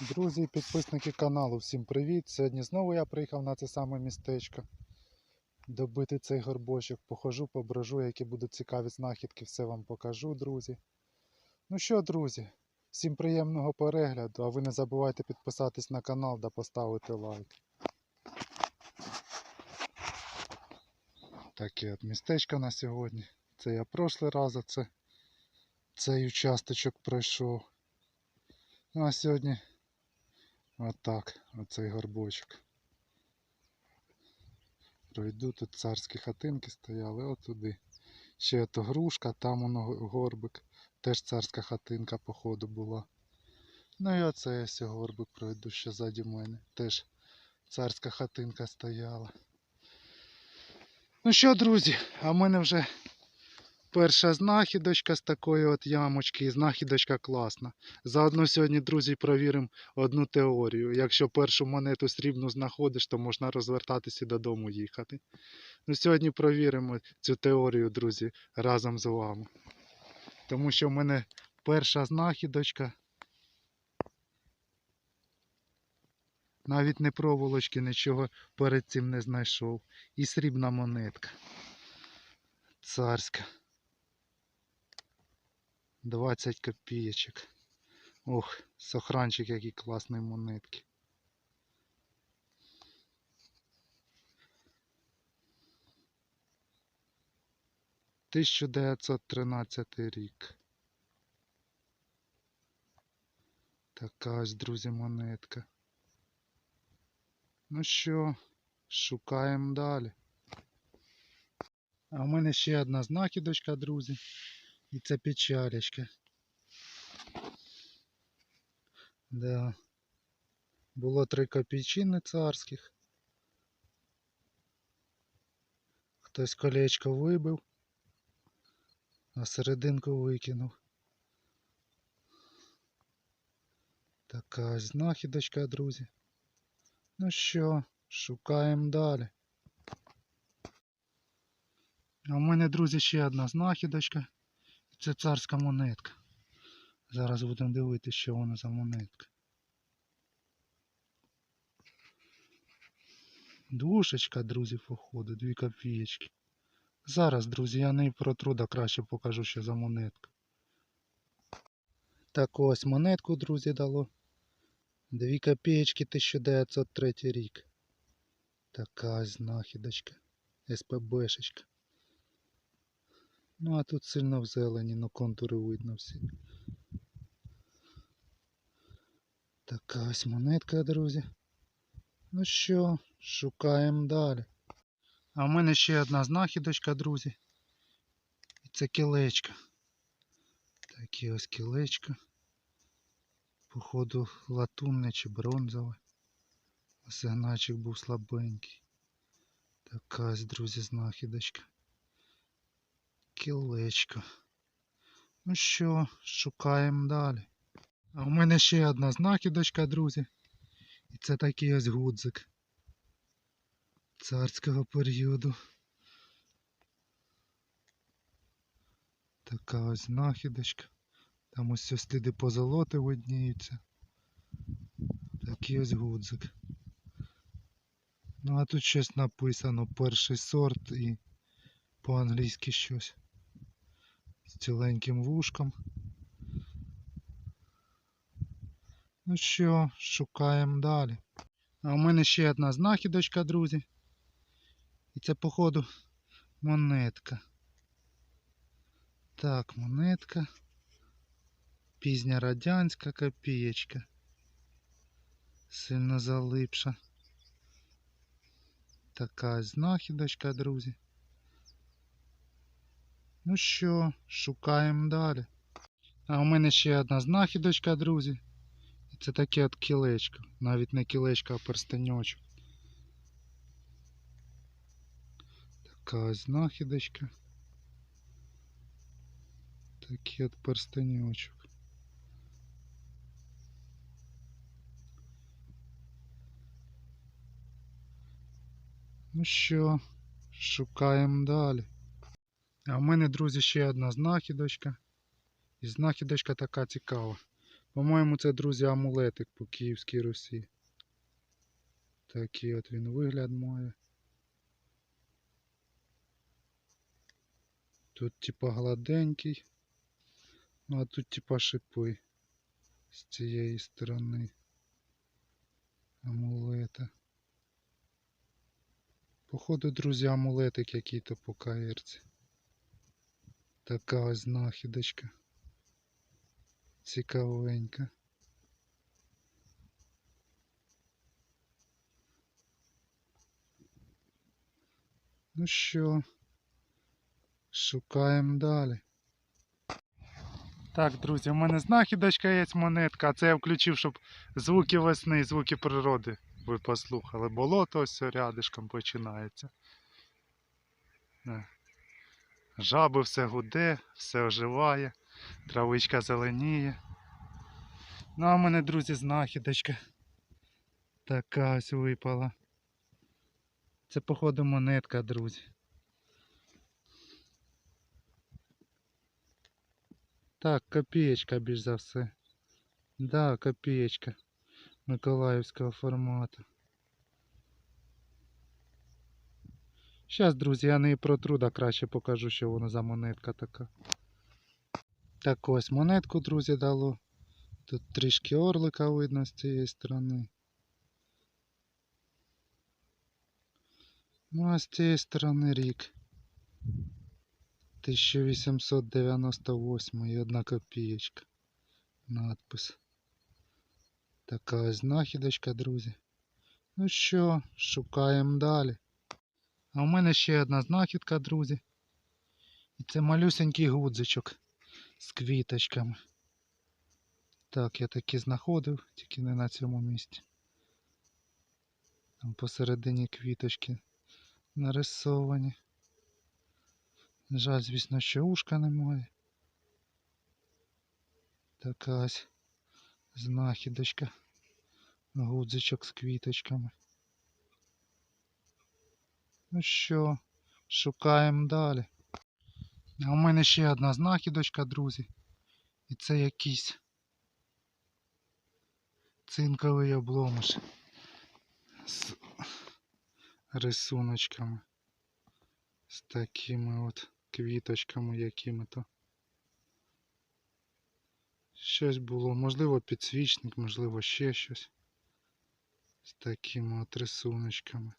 Друзі і підписники каналу, всім привіт! Сьогодні знову я приїхав на це саме містечко. Добити цей горбочок, похожу, поброжу, які будуть цікаві знахідки, все вам покажу, друзі. Ну що, друзі, всім приємного перегляду, а ви не забувайте підписатись на канал та поставити лайк. Таке от містечко на сьогодні. Це я прошлий раз оце цей участочок пройшов. Ну а сьогодні Отак, оцей горбочок. Пройду, тут царські хатинки стояли, отуди. Ще ото грушка, там воно горбик. Теж царська хатинка, походу, була. Ну і оце ось горбик пройду ще ззаді мене. Теж царська хатинка стояла. Ну що, друзі, а в мене вже перша знахідочка з такої от ямочки. І знахідочка класна. Заодно сьогодні, друзі, провіримо одну теорію. Якщо першу монету срібну знаходиш, то можна розвертатися і додому їхати. Ну, сьогодні провіримо цю теорію, друзі, разом з вами. Тому що в мене перша знахідочка. Навіть не проволочки, нічого перед цим не знайшов. І срібна монетка. Царська. 20 копеечок. Ох, сохранчик, які класні монетки. Тисяча дев'ятсот тринадцятий рік. Така ось, друзі, монетка. Ну що, шукаємо далі. А в мене ще одна знахідочка, друзі. І це печалечка. Да. Було три копійчини царських. Хтось колечко вибив, а серединку викинув. Така знахідочка, друзі. Ну що, шукаємо далі. А в мене, друзі, ще одна знахідочка. Це царська монетка. Зараз будемо дивитися, що вона за монетка. Душечка, друзі, походу, дві копієчки. Зараз, друзі, я не протру, да краще покажу, що за монетка. Так ось монетку, друзі, дало. Дві копієчки 1903 рік. Така знахідочка. СПБшечка. Ну, а тут сильно в зелені, но контури видно всі. Така ось монетка, друзі. Ну що, шукаємо далі. А в мене ще одна знахідочка, друзі. І це кілечко. Такі ось кілечко. Походу латунне чи бронзове. Сигначик був слабенький. Така ось, друзі, знахідочка кілечко. Ну що, шукаємо далі. А у мене ще одна знахідочка, друзі. І це такий ось гудзик царського періоду. Така ось знахідочка. Там ось ось сліди позолоти видніються. Такий ось гудзик. Ну а тут щось написано перший сорт і по-англійськи щось ціленьким вушком. Ну що, шукаємо далі. А у мене ще одна знахідочка, друзі. І це, походу, монетка. Так, монетка. Пізня радянська копієчка. Сильно залипша. Така знахідочка, друзі. Ну що, шукаємо далі. А у мене ще одна знахідочка, друзі. Це таке от кілечко. Навіть не кілечко, а перстеньочок. Така знахідочка. Такий от перстеньочок. Ну що, шукаємо далі. А в мене, друзі, ще одна знахідочка. І знахідочка така цікава. По-моєму, це, друзі, амулетик по Київській Русі. Такий от він вигляд має. Тут типа гладенький. Ну а тут типа шипи з цієї сторони амулета. Походу, друзі, амулетик який-то по каєрці. Така ось знахідочка. Цікавенька. Ну що, шукаємо далі. Так, друзі, у мене знахідочка є монетка, а це я включив, щоб звуки весни, звуки природи ви послухали. Болото ось рядишком починається. Жаби все гуде, все оживає, травичка зеленіє. Ну а в мене, друзі, знахідочка. Така ось випала. Це, походу, монетка, друзі. Так, копієчка більш за все. Да, копієчка Миколаївського формату. Зараз, друзі, я не протру, да краще покажу, що воно за монетка така. Так ось монетку, друзі, дало. Тут трішки орлика видно з цієї сторони. Ну а з цієї сторони рік. 1898 і одна копієчка. Надпис. Така ось знахідочка, друзі. Ну що, шукаємо далі. А у мене ще одна знахідка, друзі. І це малюсенький гудзичок з квіточками. Так, я таки знаходив, тільки не на цьому місці. Там посередині квіточки нарисовані. Жаль, звісно, що ушка немає. Така ось знахідочка. Гудзичок з квіточками. Ну що, шукаємо далі. А у мене ще одна знахідочка, друзі. І це якийсь цинковий обломиш з рисуночками. З такими от квіточками якими-то. Щось було, можливо, підсвічник, можливо, ще щось. З такими от рисуночками.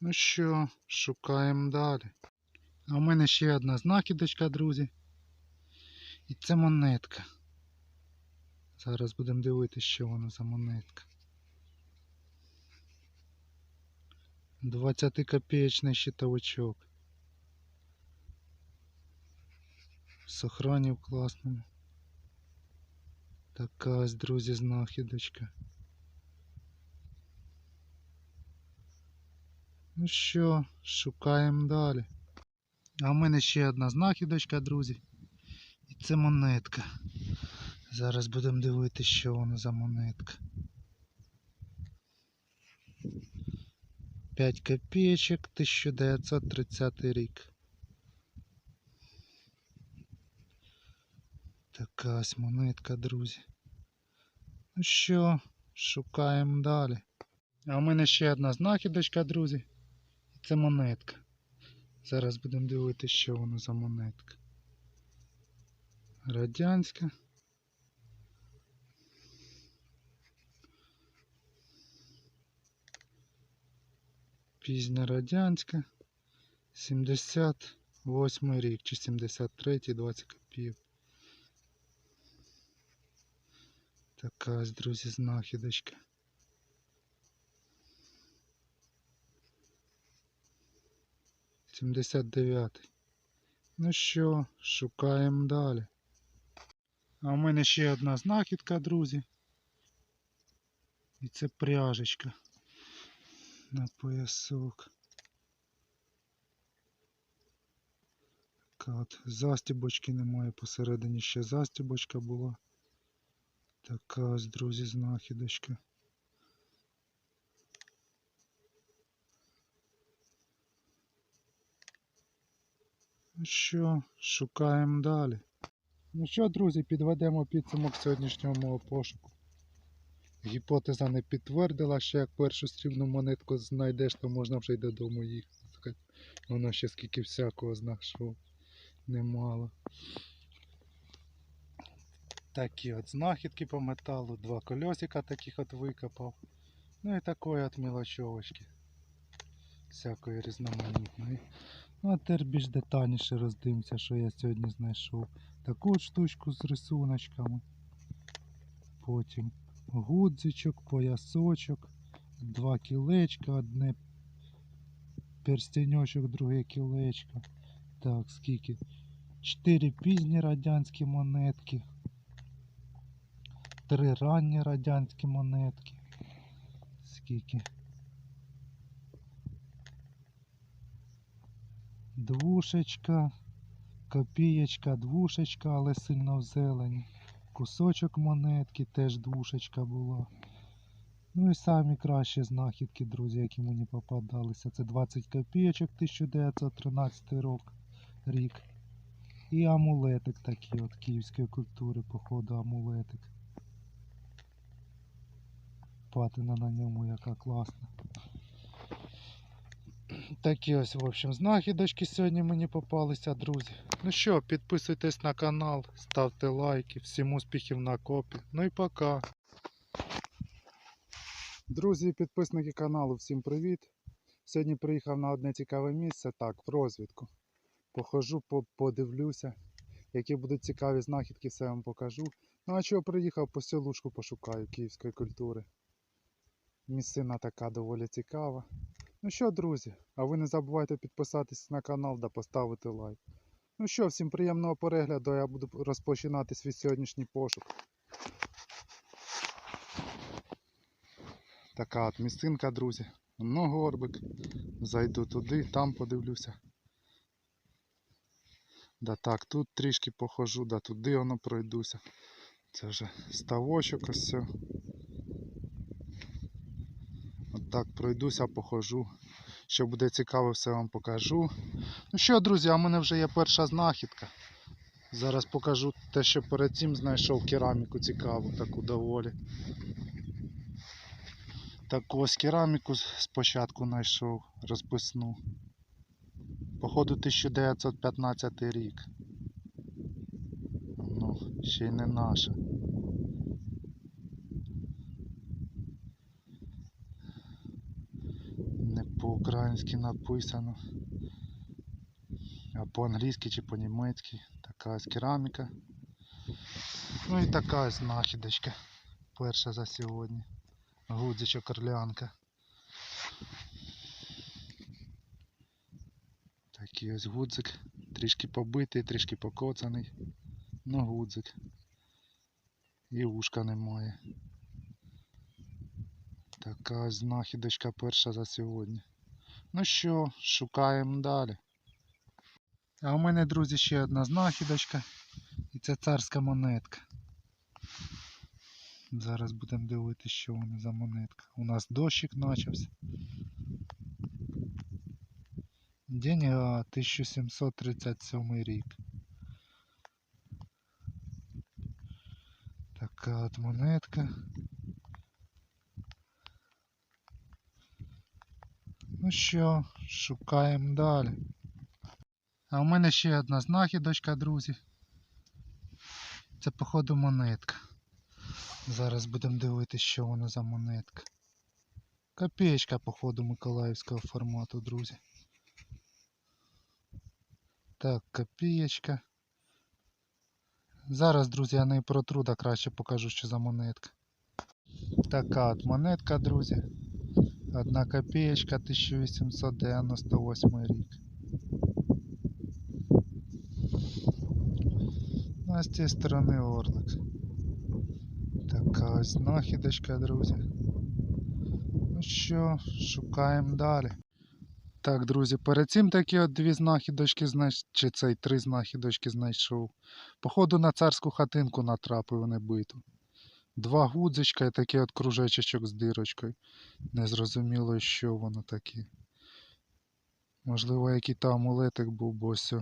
Ну що, шукаємо далі. А у мене ще одна знахідочка, друзі. І це монетка. Зараз будемо дивитися, що воно за монетка. 20-копеечний щитовичок. В сохрані в класному. Така ось, друзі, знахідочка. Ну що, шукаємо далі. А в мене ще одна знахідочка, друзі. І це монетка. Зараз будемо дивитися, що воно за монетка. 5 копеечок, 1930 рік. Така ось монетка, друзі. Ну що, шукаємо далі. А у мене ще одна знахідочка, друзі. Це монетка. Зараз будемо дивитися, що воно за монетка. Радянська. Пізня радянська. 78 рік чи 73 20 копійок. Така ось, друзі, знахідочка. Сімдесят дев'ятий. Ну що, шукаємо далі. А у мене ще одна знахідка, друзі. І це пряжечка на поясок. Така от застібочки немає, посередині ще застібочка була. Така ось, друзі, знахідочка. Що, шукаємо далі. Ну що, друзі, підведемо підсумок сьогоднішнього мого пошуку. Гіпотеза не підтвердила, що як першу срібну монетку знайдеш, то можна вже й додому їхати. Воно ще скільки всякого знайшов. Немало. Такі от знахідки по металу, два кольосика таких от викопав. Ну і такої от мілочовочки. Всякої різноманітної. Ну а тепер більш детальніше роздивимося, що я сьогодні знайшов. Таку штучку з рисуночками. Потім гудзичок, поясочок, два кілечка, одне перстеньочок, друге кілечко. Так, скільки? Чотири пізні радянські монетки. Три ранні радянські монетки. Скільки? Двушечка, копієчка, двушечка, але сильно в зелені. Кусочок монетки, теж двушечка була. Ну і самі кращі знахідки, друзі, які мені попадалися. Це 20 копійочок 1913 рок, рік. І амулетик такий от київської культури, походу амулетик. Патина на ньому яка класна. Такі ось, в общем, знахідочки сьогодні мені попалися, друзі. Ну що, підписуйтесь на канал, ставте лайки, всім успіхів на копі. Ну і пока. Друзі і підписники каналу, всім привіт. Сьогодні приїхав на одне цікаве місце, так, в розвідку. Похожу, подивлюся, які будуть цікаві знахідки, все вам покажу. Ну а чого приїхав, по селушку пошукаю київської культури. Місцина така доволі цікава. Ну що, друзі, а ви не забувайте підписатись на канал та поставити лайк. Ну що, всім приємного перегляду, я буду розпочинати свій сьогоднішній пошук. Така от місцинка, друзі. Ну, горбик. Зайду туди, там подивлюся. Да так, тут трішки похожу, да туди воно пройдуся. Це вже ставочок ось. все. Так пройдуся, похожу. Що буде цікаво, все вам покажу. Ну що, друзі, в мене вже є перша знахідка. Зараз покажу те, що перед цим знайшов кераміку цікаву, таку доволі. Таку ось кераміку спочатку знайшов, розписну. Походу 1915 рік. Ну, ще й не наша. Не по-українськи написано. А по-англійськи чи по-німецьки. Така ось кераміка. Ну і така ось знахідочка. Перша за сьогодні. Гудзичок орлянка. Такий ось гудзик. Трішки побитий, трішки покоцаний. Ну гудзик. І ушка немає. Така знахідочка перша за сьогодні. Ну що, шукаємо далі. А у мене, друзі, ще одна знахідочка. І це царська монетка. Зараз будемо дивитися, що вона за монетка. У нас дощик почався. Деньга 1737 рік. Така от монетка. Ну що, шукаємо далі. А у мене ще одна знахідочка, друзі. Це, походу, монетка. Зараз будемо дивитися, що воно за монетка. Копеечка, походу, миколаївського формату, друзі. Так, копієчка. Зараз, друзі, я не протру, да краще покажу, що за монетка. Така от монетка, друзі. Одна копеечка 1898 рік. Ну, а з цієї сторони орлик. Така ось знахідочка, друзі. Ну що, шукаємо далі. Так, друзі, перед цим такі от дві знахідочки знайшов, чи цей три знахідочки знайшов. Походу на царську хатинку натрапив небиту. Два гудзичка і такий от кружечечок з дирочкою. Незрозуміло, що воно таке. Можливо, який то амулетик був, бо ось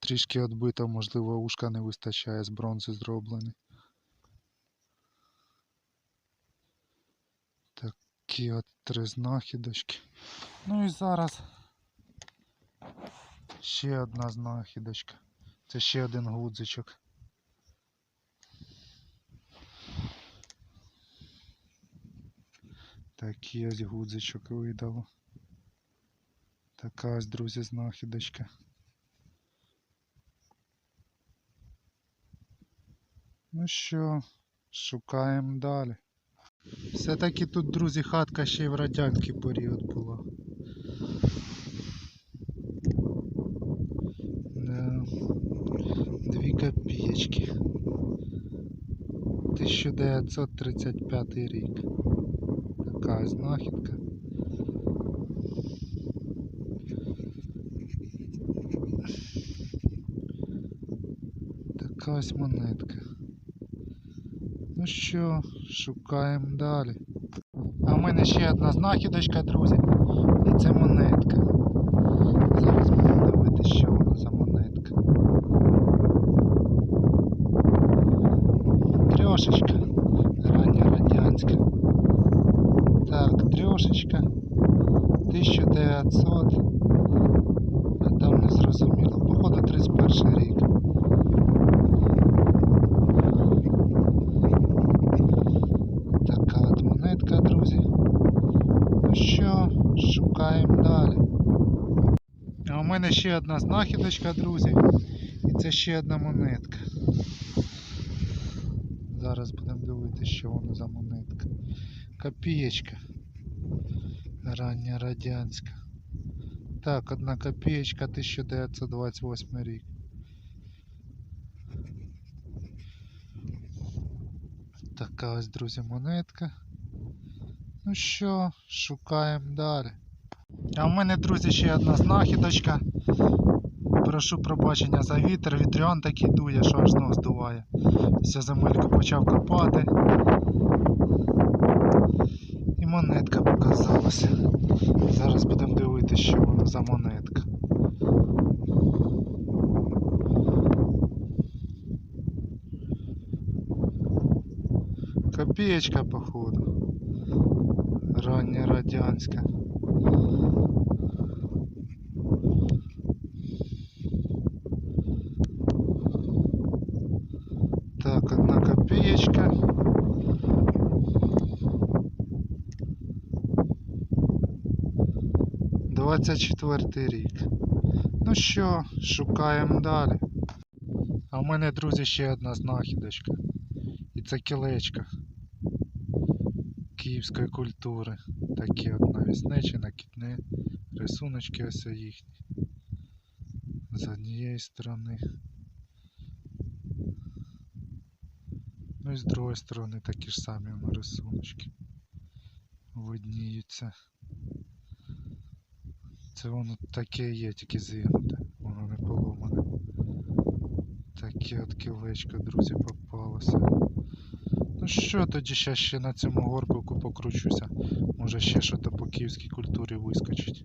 Трішки відбито, можливо, ушка не вистачає з бронзи зроблений. Такі от три знахідочки. Ну і зараз ще одна знахідочка. Це ще один гудзичок. Такий ось гудзичок видало. Така ось, друзі, знахідочка. Ну що, шукаємо далі. Все-таки тут, друзі, хатка ще й в радянський період була. Дві копієчки. 1935 рік. Така знахідка. Така ось монетка. Ну що, шукаємо далі. А в мене ще одна знахідочка, друзі. І це монетка. Зараз будемо дивитися, що вона за монетка. Трьошечка. Рання радянська. Так, трьошечка. 1900. А там не зрозуміло. Походу 31 рік. Така от монетка, друзі. Ну що, шукаємо далі. А у мене ще одна знахідочка, друзі. І це ще одна монетка. Зараз будемо дивитися, що воно за монетка. Копієчка. Рання радянська. Так, одна копієчка 1928 рік. Така ось, друзі, монетка. Ну що, шукаємо далі. А в мене, друзі, ще одна знахідочка. Прошу пробачення за вітер, вітрян такий дує, що аж нос здуває. Все земельку почав копати. Монетка показалася. Зараз будемо дивитися, що воно за монетка. Копеечка, походу. Рання радянська. Так, одна копеечка. Двадцять четвертий рік. Ну що, шукаємо далі. А в мене, друзі, ще одна знахідочка. І це кілечка київської культури. Такі от навісничі, накидні рисуночки ось їхні. З однієї сторони. Ну і з другої сторони такі ж самі рисуночки. Видніються. Це воно таке є, тільки зігнуте, воно не поломане. Таке от кілечко, друзі, попалося. Ну що тоді ще, ще на цьому горбику покручуся. Може ще щось по київській культурі вискочить.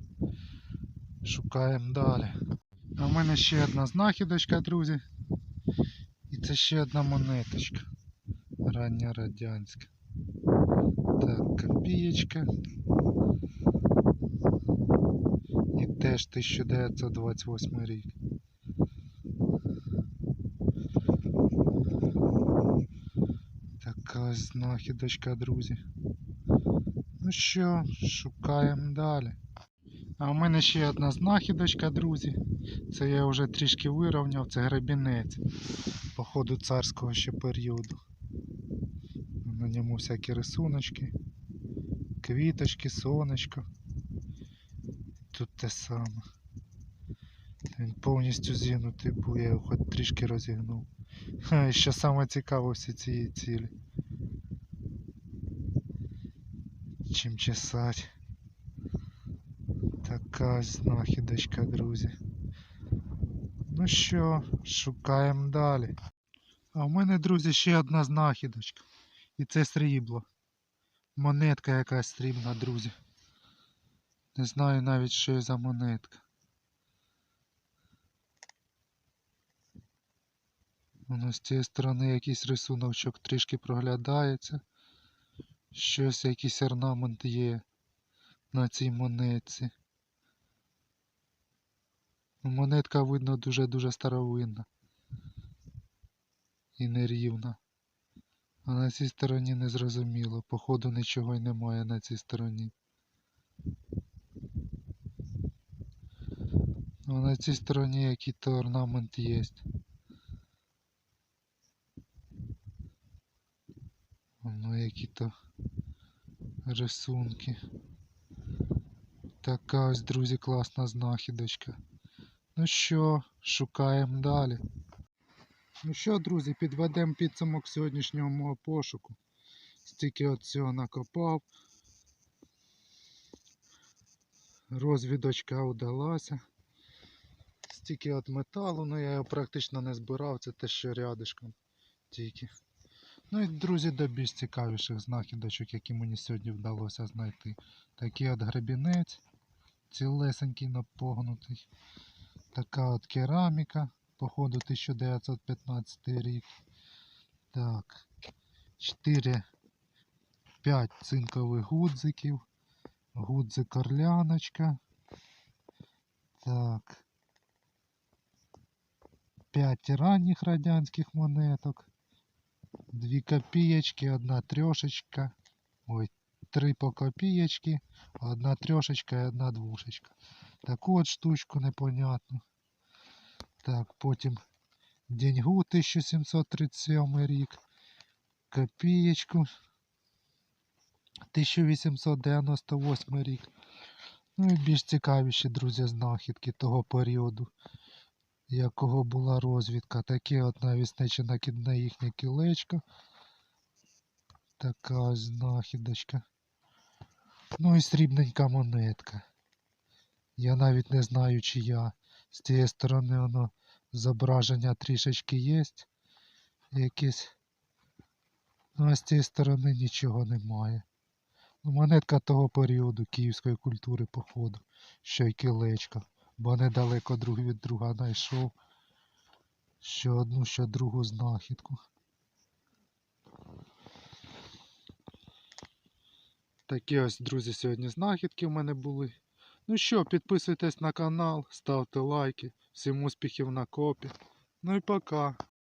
Шукаємо далі. А в мене ще одна знахідочка, друзі. І це ще одна монеточка. Рання радянська. Так, копієчка. І теж 1928 рік. Така знахідочка, друзі. Ну що, шукаємо далі. А у мене ще одна знахідочка, друзі. Це я вже трішки вирівняв, це гребінець. Походу царського ще періоду. На ньому всякі рисуночки, квіточки, сонечко. Тут те саме. Він повністю зігнутий був, я його хоч трішки розігнув. Ха, і що саме цікаво всі цієї цілі. Чим чесать. Така знахідочка, друзі. Ну що, шукаємо далі. А в мене, друзі, ще одна знахідочка. І це срібло. Монетка якась срібна, друзі. Не знаю навіть, що за монетка. Воно з цієї сторони якийсь рисуночок трішки проглядається. Щось, якийсь орнамент є на цій монетці. Ну, Монетка видно дуже-дуже старовинна. І нерівна. А на цій стороні не зрозуміло. Походу нічого й немає на цій стороні. А на цій стороні який-то орнамент є. Воно які-то рисунки. Така ось, друзі, класна знахідочка. Ну що, шукаємо далі. Ну що, друзі, підведемо підсумок сьогоднішнього мого пошуку. Стільки от цього накопав. Розвідочка удалася. Стільки от металу, ну я його практично не збирав, це те, що рядишком тільки. Ну і друзі, до більш цікавіших знахідочок, які мені сьогодні вдалося знайти. Такий от гребінець, цілесенький напогнутий. Така от кераміка, походу 1915 рік. Так. 4 5 цинкових гудзиків. Гудзик орляночка. Так. 5 ранніх радянських монеток. Дві копієчки, одна трьошечка. Ой, три по копієчки, одна трьошечка і одна двушечка. Таку от штучку непонятну. Так, потім деньгу 1737 рік. Копієчку 1898 рік. Ну і більш цікавіші, друзі, знахідки того періоду, якого була розвідка. Таке от навісниче накидне їхнє кілечко. Така знахідочка. Ну і срібненька монетка. Я навіть не знаю, чия. З цієї сторони воно зображення трішечки є. Якесь. Ну а з цієї сторони нічого немає. Ну, монетка того періоду київської культури, походу. Що й кілечко. Бо недалеко друг від друга знайшов. Що одну, що другу знахідку. Такі ось, друзі, сьогодні знахідки в мене були. Ну що, підписуйтесь на канал, ставте лайки. Всім успіхів на копі. Ну і пока.